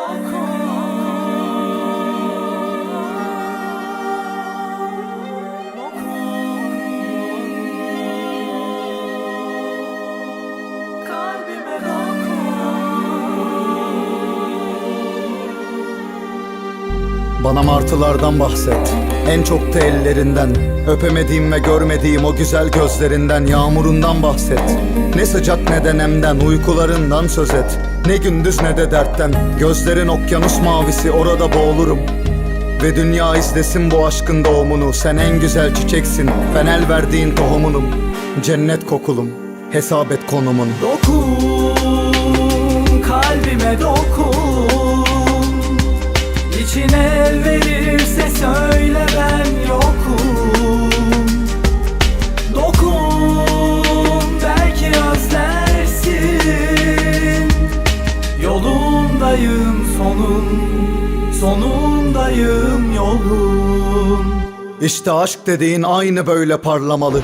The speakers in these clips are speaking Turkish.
Kalbime Bana martılardan bahset. En çok da ellerinden. Öpemediğim ve görmediğim o güzel gözlerinden Yağmurundan bahset. Ne sıcak ne de nemden Uykularından söz et. Ne gündüz ne de dertten. Gözlerin okyanus mavisi orada boğulurum. Ve dünya izlesin bu aşkın doğumunu. Sen en güzel çiçeksin Ben el verdiğin tohumunum. Cennet kokulum Hesap et konumun. Dokun kalbime dokun Sonun Sonundayım yolun. İşte aşk dediğin aynı böyle parlamalı.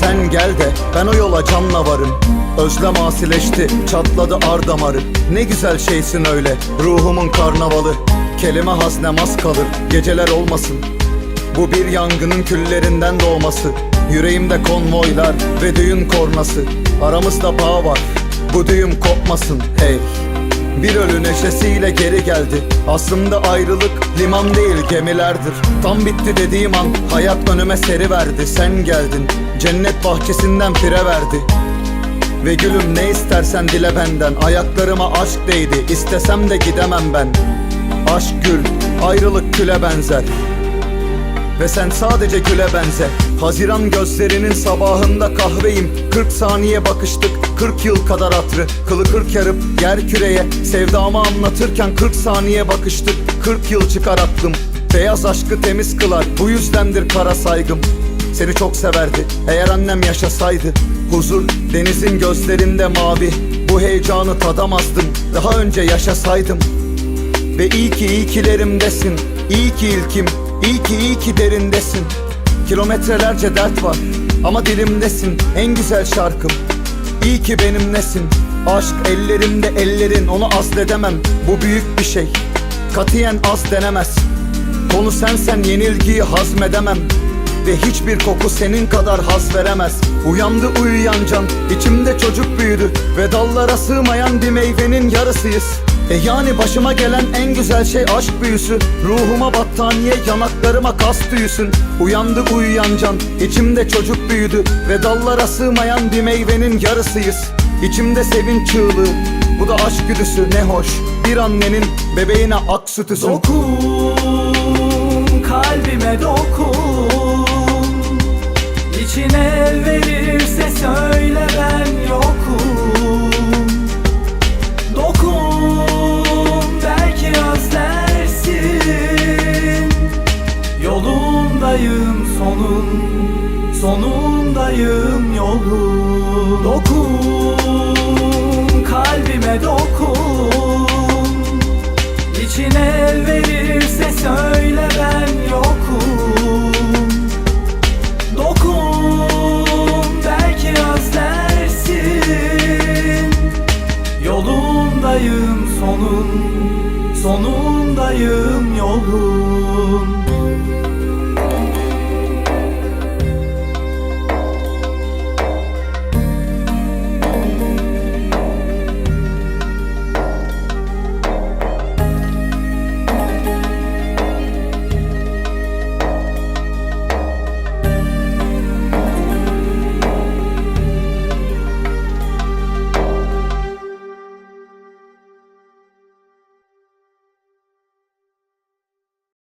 Sen gel de ben o yola canla varım. Özlem asileşti çatladı ar damarı. Ne güzel şeysin öyle ruhumun karnavalı. Kelime haznemaz kalır geceler olmasın. Bu bir yangının küllerinden doğması. Yüreğimde konvoylar ve düğün kornası. Aramızda bağ var bu düğüm kopmasın hey bir ölü neşesiyle geri geldi. Aslında ayrılık liman değil gemilerdir. Tam bitti dediğim an hayat önüme seri verdi. Sen geldin cennet bahçesinden pire verdi. Ve gülüm ne istersen dile benden. Ayaklarıma aşk değdi istesem de gidemem ben. Aşk gül ayrılık küle benzer. Ve sen sadece güle benze Haziran gözlerinin sabahında kahveyim. 40 saniye bakıştık 40 yıl kadar hatrı Kılı kırk yarıp yer küreye. Sevdamı anlatırken 40 saniye bakıştık 40 yıl çıkar aklım. Beyaz aşkı temiz kılar Bu yüzdendir kara saygım. Seni çok severdi eğer annem yaşasaydı. Huzur denizin gözlerinde mavi Bu heyecanı tadamazdım. Daha önce yaşasaydım. Ve iyi ki iyi kilerimdesin İyi ki ilkim iyi ki iyi ki derindesin. Kilometrelerce dert var Ama dilimdesin en güzel şarkım İyi ki benimlesin Aşk ellerimde ellerin onu azledemem Bu büyük bir şey. Katiyen az denemez. Konu sensen yenilgiyi hazmedemem. Ve hiçbir koku senin kadar haz veremez. Uyandı uyuyan can içimde çocuk büyüdü. Ve dallara sığmayan bir meyvenin yarısıyız E yani başıma gelen en güzel şey aşk büyüsü. Ruhuma battaniye yanaklarıma kas tüyüsün. Uyandı uyuyan can içimde çocuk büyüdü. Ve dallara sığmayan bir meyvenin yarısıyız. İçimde sevinç çığlığı bu da aşk güdüsü. Ne hoş Bir annenin bebeğine ak sütüsün Dokun kalbime sonun Sonundayım yolun. Dokun kalbime dokun. İçin el verirse söyle ben yokum. Dokun belki özlersin. Yolundayım sonun Sonundayım yolun.